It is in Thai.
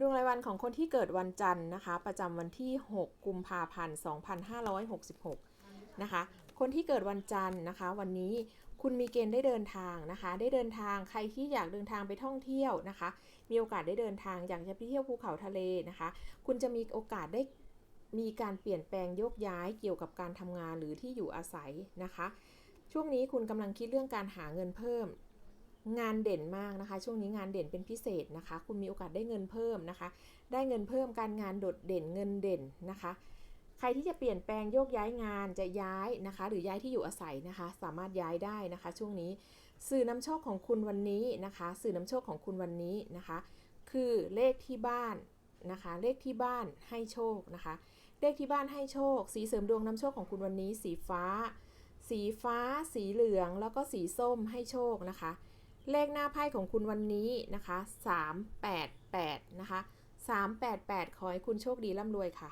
ดวงรายวันของคนที่เกิดวันจันทร์นะคะ ประจำวันที่ 6 กุมภาพันธ์ 2566 นะคะ คนที่เกิดวันจันทร์นะคะ วันนี้คุณมีเกณฑ์ได้เดินทางนะคะ ได้เดินทางใครที่อยากเดินทางไปท่องเที่ยวนะคะ มีโอกาสได้เดินทางอยากจะไปเที่ยวภูเขาทะเลนะคะ คุณจะมีโอกาสได้มีการเปลี่ยนแปลงโยกย้ายเกี่ยวกับการทำงานหรือที่อยู่อาศัยนะคะ ช่วงนี้คุณกำลังคิดเรื่องการหาเงินเพิ่ม งานเด่นมากนะคะ ช่วงนี้งานเด่นเป็นพิเศษนะคะ คุณมีโอกาสได้เงินเพิ่มนะคะ ได้เงินเพิ่มการงานโดดเด่นเงินเด่นนะคะ ใครที่จะเปลี่ยนแปลงโยกย้ายงานจะย้ายนะคะ หรือย้ายที่อยู่อาศัยนะคะ สามารถย้ายได้นะคะ ช่วงนี้สื่อนำโชคของคุณวันนี้นะคะ สื่อนำโชคของคุณวันนี้นะคะ คือเลขที่บ้านนะคะ เลขที่บ้านให้โชคนะคะ เลขที่บ้านให้โชค สีเสริมดวงนำโชคของคุณวันนี้ สีฟ้า สีฟ้า สีเหลือง แล้วก็สีส้มให้โชคนะคะ เลขหน้าไพ่ของคุณวันนี้นะคะ388นะคะ388 ขอให้คุณโชคดีร่ำรวยค่ะ